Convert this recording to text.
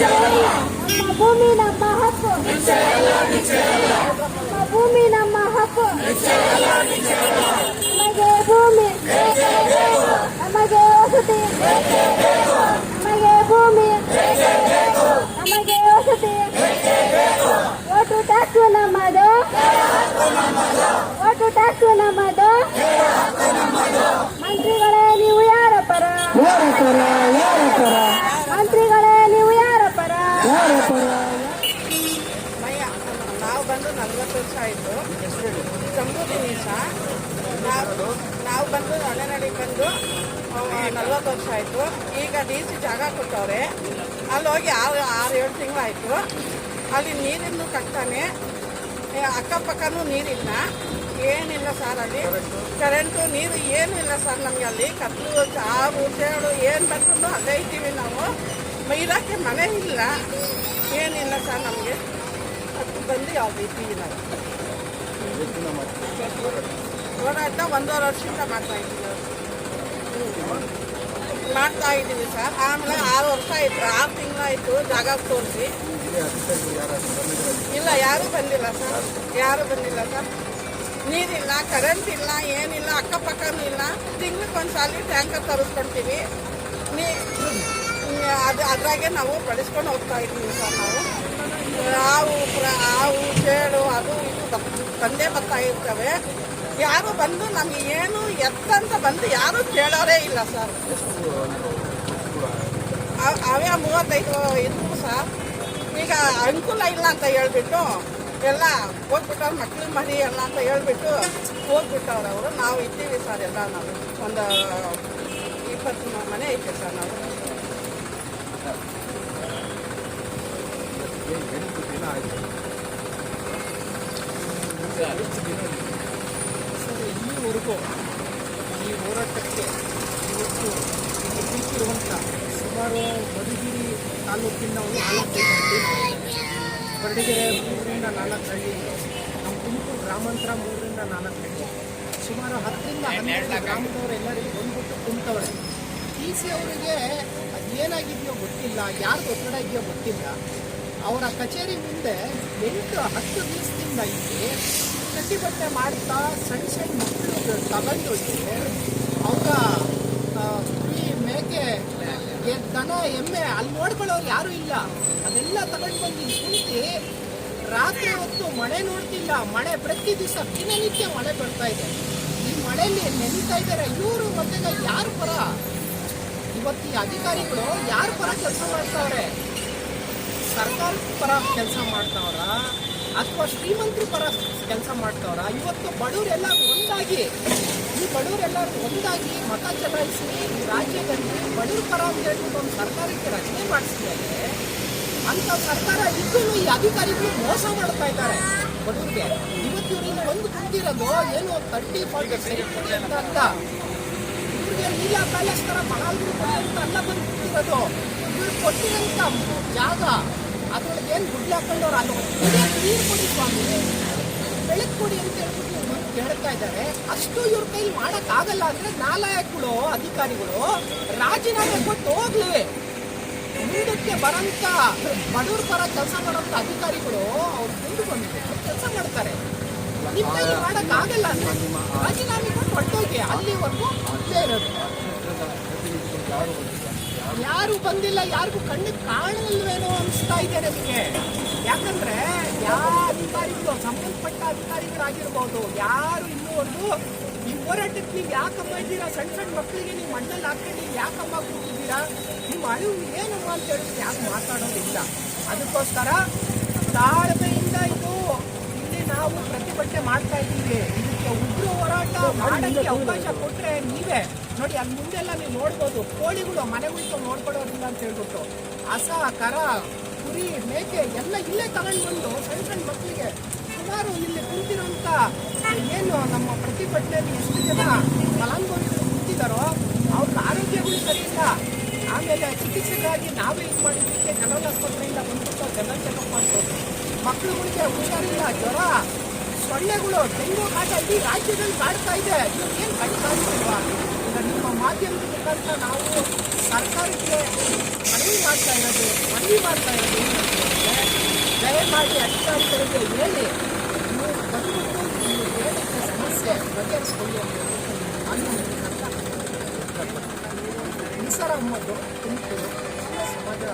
ಹಕ್ಕು ನಮ್ಮ ಭೂಮಿ ನಮ್ಮ ಹಕ್ಕು ನಮ್ಮ ಭೂಮಿ ನಮ್ಮ ಹಕ್ಕು ನಮಗೆ ಭೂಮಿ ನಮಗೆ ವಸತಿ ನಮಗೆ ಭೂಮಿ ನಮಗೆ ವಸತಿ ಓಟು ಟ್ಯಾಕ್ಸು ನಮ್ಮದು ಓಟು ಟ್ಯಾಕ್ಸು ನಮ್ಮದು ಮಂತ್ರಿಗಳೇ ನೀವು ಯಾರ ಪರ ಯಾರ ಪರ ಯಾರ ಪರ ಮಂತ್ರಿಗಳೇ ನೀವು ಯಾರ ಪರ ಯಾರ ಪರ ಮಯ್ಯ ನಾವು ಬಂದು ಆಯಿತು. ಸಂಬೂದಿನಿ ಸಹ ನಾವು ನಾವು ಬಂದು ಒಳನಡಿ ಬಂದು ನಲ್ವತ್ತು ವರ್ಷ ಆಯಿತು. ಈಗ ಡಿ ಸಿ ಜಾಗ ಕೊಟ್ಟವ್ರೆ. ಅಲ್ಲಿ ಹೋಗಿ ಆರು ಆರು ಏಳು ತಿಂಗಳು ಆಯಿತು ಅಲ್ಲಿ ನೀರಿಂದು ಕಟ್ತಾನೆ. ಅಕ್ಕಪಕ್ಕನೂ ನೀರಿಲ್ಲ. ಏನಿಲ್ಲ ಸರ್ ಅಲ್ಲಿ. ಕರೆಂಟು, ನೀರು ಏನೂ ಇಲ್ಲ ಸರ್ ನಮಗೆ ಅಲ್ಲಿ. ಕತ್ಲು ಚಾರು ಚೇಳು ಏನು ಬಂದ್ರೂ ಅಲ್ಲೇ ಇದ್ದೀವಿ ನಾವು. ಇರೋಕ್ಕೆ ಮನೆ ಇಲ್ಲ. ಏನಿಲ್ಲ ಸರ್ ನಮಗೆ. ಬಂದು ಯಾವ್ದು ಇಲ್ಲ. ನಾವು ಹೋರಾಟ ಒಂದೂವರೆ ವರ್ಷದಿಂದ ಮಾಡ್ತಾ ಇದ್ದೀವಿ. ಮಾಡ್ತಾ ಇದ್ದೀವಿ ಸರ್. ಆಮೇಲೆ ಆರು ವರ್ಷ ಆಯ್ತು. ಆರು ತಿಂಗಳಾಯ್ತು ಜಾಗ ತೋರಿಸಿ. ಇಲ್ಲ, ಯಾರೂ ಬಂದಿಲ್ಲ ಸರ್. ಯಾರೂ ಬಂದಿಲ್ಲ ಸರ್. ನೀರಿಲ್ಲ ಕರೆಂಟ್ ಇಲ್ಲ, ಏನಿಲ್ಲ, ಅಕ್ಕಪಕ್ಕನೂ ಇಲ್ಲ. ತಿಂಗ್ಳಿಗೆ ಸಾಲಿ ಟ್ಯಾಂಕರ್ ತರಿಸ್ಕೊಳ್ತೀವಿ ನೀ ಅದು ಅದ್ರಾಗೆ ನಾವು ಬಳಸ್ಕೊಂಡು ಹೋಗ್ತಾ ಇದ್ದೀವಿ ಸರ್ ನಾವು ಹಾವು ಪ್ರ- ಹಾವು ಚೇಳು ಬಂದೇ ಬರ್ತಾ ಇರ್ತವೆ, ಯಾರು ಬಂದು ನಮ್ಗೆ ಏನು ಎತ್ತಂತ ಬಂದು ಯಾರು ಕೇಳೋರೇ ಇಲ್ಲ ಸರ್. ಅವ್- ಮೂವತ್ತೈದು ಇದ್ರು ಸರ್. ಈಗ ಅನುಕೂಲ ಇಲ್ಲ ಅಂತ ಹೇಳ್ಬಿಟ್ಟು ಎಲ್ಲ ಹೋಗ್ಬಿಟ್ಟವ್ರು ಮಕ್ಳು ಮರಿ ಎಲ್ಲ ಅಂತ ಹೇಳ್ಬಿಟ್ಟು ಹೋಗ್ಬಿಟ್ಟವ್ರು ಅವರು. ನಾವು ಇದ್ದೀವಿ ಸರ್ ಎಲ್ಲ ನಾವು. ಒಂದು ಇಪ್ಪತ್ತು ಮನೆ ಐತೆ ಸರ್ ನಾವು. ಸರ್ ಇಲ್ಲಿವರೆಗೂ ಈ ಹೋರಾಟಕ್ಕೆ ಇವತ್ತು ಕುಳಿತಿರುವಂಥ ಸುಮಾರು ಮಧುಗಿರಿ ತಾಲೂಕಿನ ಒಂದು ನಾಲ್ಕು ಹಳ್ಳಿ ಕೊರಟಗೆರೆ ಮೂರರಿಂದ ನಾಲ್ಕು ಹಳ್ಳಿ ನಮ್ಮ ತುಮಕೂರು ಗ್ರಾಮಾಂತರ ಮೂರರಿಂದ ನಾಲ್ಕು ಹಳ್ಳಿ ಸುಮಾರು ಹತ್ತರಿಂದ ಹನ್ನೆರಡು ಗ್ರಾಮದವರು ಎಲ್ಲರಿಗೂ ಬಂದ್ಬಿಟ್ಟು ಕುಂತವ್ರೆ ಟಿ ಸಿ ಅವರಿಗೆ ಏನಾಗಿದೆಯೋ ಗೊತ್ತಿಲ್ಲ ಯಾರ್ದು ಒತ್ತಡ ಇದೆಯೋ ಗೊತ್ತಿಲ್ಲ ಅವರ ಕಚೇರಿ ಮುಂದೆ ಎಂಟು ಹತ್ತು ದಿವಸದಿಂದ ಬಟ್ಟೆ ಮಾಡ್ತಾ ಸಣ್ಣ ಸಣ್ಣ ಮಕ್ಕಳು ತಗೊಂಡೋಗಿ ಅವರ ಕುರಿ ಮೇಕೆ ದನ, ಎಮ್ಮೆ ಅಲ್ಲಿ ನೋಡ್ಕೊಳ್ಳೋರು ಯಾರೂ ಇಲ್ಲ. ಅದೆಲ್ಲ ತಗೊಂಡು ಬಂದು ಕುಳಿತು ರಾತ್ರಿ ಹೊತ್ತು ಮಳೆ ನೋಡ್ತಿಲ್ಲ. ಮಳೆ ಪ್ರತಿ ದಿವಸ ದಿನನಿತ್ಯ ಮಳೆ ಬರ್ತಾ ಇದೆ. ಈ ಮಳೆಯಲ್ಲಿ ನೆನೀತಾ ಇದ್ದಾರೆ. ಇವರು ಮತ್ತೆ ಯಾರು ಪರ? ಇವತ್ತು ಈ ಅಧಿಕಾರಿಗಳು ಯಾರ ಪರ ಕೆಲಸ ಮಾಡ್ತಾವ್ರೆ ಸರ್ಕಾರ ಪರ ಕೆಲಸ ಮಾಡ್ತಾವ್ರ? ಅಥವಾ ಶ್ರೀಮಂತರು ಪರ ಕೆಲಸ ಮಾಡ್ತಾವ್ರ, ಇವತ್ತು ಬಡವರೆಲ್ಲ ಒಂದಾಗಿ, ಈ ಬಡವರೆಲ್ಲ ಒಂದಾಗಿ ಮತ ಚಲಾಯಿಸಿ ಈ ರಾಜ್ಯದಲ್ಲಿ ಬಡವ್ರ ಪರ ಅಂತ ಹೇಳ್ಬಿಟ್ಟು ಒಂದು ಸರ್ಕಾರಕ್ಕೆ ರಚನೆ ಮಾಡಿಸಿದ್ದಾರೆ ಅಂತ ಸರ್ಕಾರ ಇದ್ದು ಈ ಅಧಿಕಾರಿಗಳು ಮೋಸ ಮಾಡ್ತಾ ಇದ್ದಾರೆ ಬಡವರಿಗೆ. ಇವತ್ತು ಇವರಿಂದ ಒಂದು ಕುಂತಿರೋದು ಏನು ತರ್ಟಿ ಫಾರ್ಟಿ ಸೆಂಚುರಿ ಅಂತ ಇವ್ರಿಗೆ ನೀಲ ಪ್ಯಾಲೇಸ್ ತರ ಮಹಾಲ್ಗಳು ಅಂತ ಅಲ್ಲ ಬಂದು ಕುಂತಿರೋದು. ಇವ್ರು ಕೊಟ್ಟಿರೋಂಥ ಜಾಗ ಅದ್ರೊಳಗೆ ಏನು ಗುಡ್ಲು ಹಾಕೊಂಡವ್ರು ಅಲ್ಲಿ ನೀರು ಕೊಡಿ ಸ್ವಾಮಿ. ಬೆಳಕು ಕೊಡಿ ಅಂತ ಹೇಳ್ಬಿಟ್ಟು ಹೇಳ್ತಾ ಇದ್ದಾರೆ. ಅಷ್ಟು ಇವ್ರ ಕೈಲಿ ಮಾಡೋಕ್ಕಾಗಲ್ಲ ಅಂದ್ರೆ ನಾಲಾಯಕ್ಗಳು ಅಧಿಕಾರಿಗಳು ರಾಜೀನಾಮೆ ಕೊಟ್ಟು ಹೋಗ್ಲಿ. ಮುಂದಕ್ಕೆ ಬರಂತ ಬಡವ್ರ ಪರ ಕೆಲಸ ಮಾಡೋಂಥ ಅಧಿಕಾರಿಗಳು ಅವ್ರು ಮುಂದೆ ಬಂದು ಕೆಲಸ ಮಾಡ್ತಾರೆ. ನಿಮ್ಮ ಕೈಲಿ ಮಾಡಕ್ ಆಗಲ್ಲ ಅಂದ್ರೆ ರಾಜೀನಾಮೆ ಕೊಟ್ಟು ಹೊಟ್ಟೋಗಿ ಅಲ್ಲಿವರೆಗೂ ಇರೋದು. ಯಾರು ಬಂದಿಲ್ಲ, ಯಾರಿಗೂ ಕಣ್ಣಿಗೆ ಅನಿಸ್ತಾ ಇದೆ ನಮಗೆ ಯಾಕಂದ್ರೆ ಯಾವ ಅಧಿಕಾರಿಗಳು ಸಂಬಂಧಪಟ್ಟ ಅಧಿಕಾರಿಗಳಾಗಿರ್ಬೋದು ಯಾರು ಇನ್ನೂವರೆಗೂ ಈ ಹೋರಾಟಕ್ಕೆ ನೀವು ಯಾಕಮ್ಮ ಇದ್ದೀರಾ? ಸಣ್ಣ ಸಣ್ಣ ಮಕ್ಕಳಿಗೆ ನೀವು ಮಣ್ಣಲ್ಲಿ ಹಾಕೊಂಡು ನೀವು ಯಾಕಮ್ಮ ಕೂತಿದ್ದೀರಾ? ನಿಮ್ಮ ಅಳಿವು ಏನಮ್ಮ ಅಂತ ಹೇಳಿದ್ರೆ ಯಾಕೆ ಮಾತಾಡೋದಿಲ್ಲ. ಅದಕ್ಕೋಸ್ಕರ ತಾಳ್ಮೆಯಿಂದ ಇದು ಇಲ್ಲಿ ನಾವು ಪ್ರತಿಭಟನೆ ಮಾಡ್ತಾ ಇದ್ದೀವಿ. ಇದಕ್ಕೆ ಉಗ್ರ ಹೋರಾಟ ಮಾಡೋಕ್ಕೆ ಅವಕಾಶ ಕೊಟ್ಟರೆ ನೀವೇ. ನೋಡಿ ಅಲ್ಲಿ ಮುಂದೆಲ್ಲ ನೀವು ನೋಡ್ಬೋದು. ಕೋಳಿಗಳು ಮನೆಗಳು ನೋಡ್ಕೊಳ್ಳೋದಿಲ್ಲ ಅಂತ ಹೇಳ್ಬಿಟ್ಟು ಹಸ ಕರ ಕುರಿ ಮೇಕೆ ಎಲ್ಲ ಇಲ್ಲೇ ತಗೊಂಡು ಬಂದು ಸಣ್ಣ ಸಣ್ಣ ಮಕ್ಕಳಿಗೆ ಸುಮಾರು ಇಲ್ಲಿ ಕುಂತಿರೋಂಥ ಏನು ನಮ್ಮ ಪ್ರತಿಭಟನೆಯಲ್ಲಿ ಎಷ್ಟು ಜನ ಫಲಾನುಭವಿಗಳು ಕುಂತಿದ್ದಾರೋ ಅವ್ರ ಆರೋಗ್ಯಗಳು ಸರಿಯಿಲ್ಲ ಆಮೇಲೆ ಚಿಕಿತ್ಸೆಗಾಗಿ ನಾವೇ ಇದು ಮಾಡಿದ್ದಕ್ಕೆ ಜನರಲ್ ಆಸ್ಪತ್ರೆಯಿಂದ ಬಂದ್ಬಿಟ್ಟು ಜನರಲ್ ಚೆಕಪ್ ಮಾಡ್ಬೋದು ಮಕ್ಕಳುಗಳಿಗೆ ಹುಷಾರಿಲ್ಲ, ಜ್ವರ, ಸೊಳ್ಳೆಗಳು ಡೆಂಗು ಕಾಟ ಇಡೀ ರಾಜ್ಯದಲ್ಲಿ ಕಾಡ್ತಾ ಇದೆ. ಏನು ಮಾಧ್ಯಮದ ನಾವು ಸರ್ಕಾರಕ್ಕೆ ಮನವಿ ಮಾಡ್ತಾ ಇರೋದು, ಮನವಿ ಮಾಡ್ತಾ ಇರೋದು ದಯಮಾಡಿ ಅಧಿಕಾರಿಗಳಿಗೆ ಹೇಳಿ. ನೀವು ಬಂದ್ಬಿಟ್ಟು ನೀವು ಏನಕ್ಕೆ ಸಮಸ್ಯೆ ಬಗೆಹರಿಸ್ಕೊಳ್ಳಿ ನಾನು ನಿಸರ್ ಅಹ್ಮದ್ ತುಮಕೂರು ಸಮಾಜ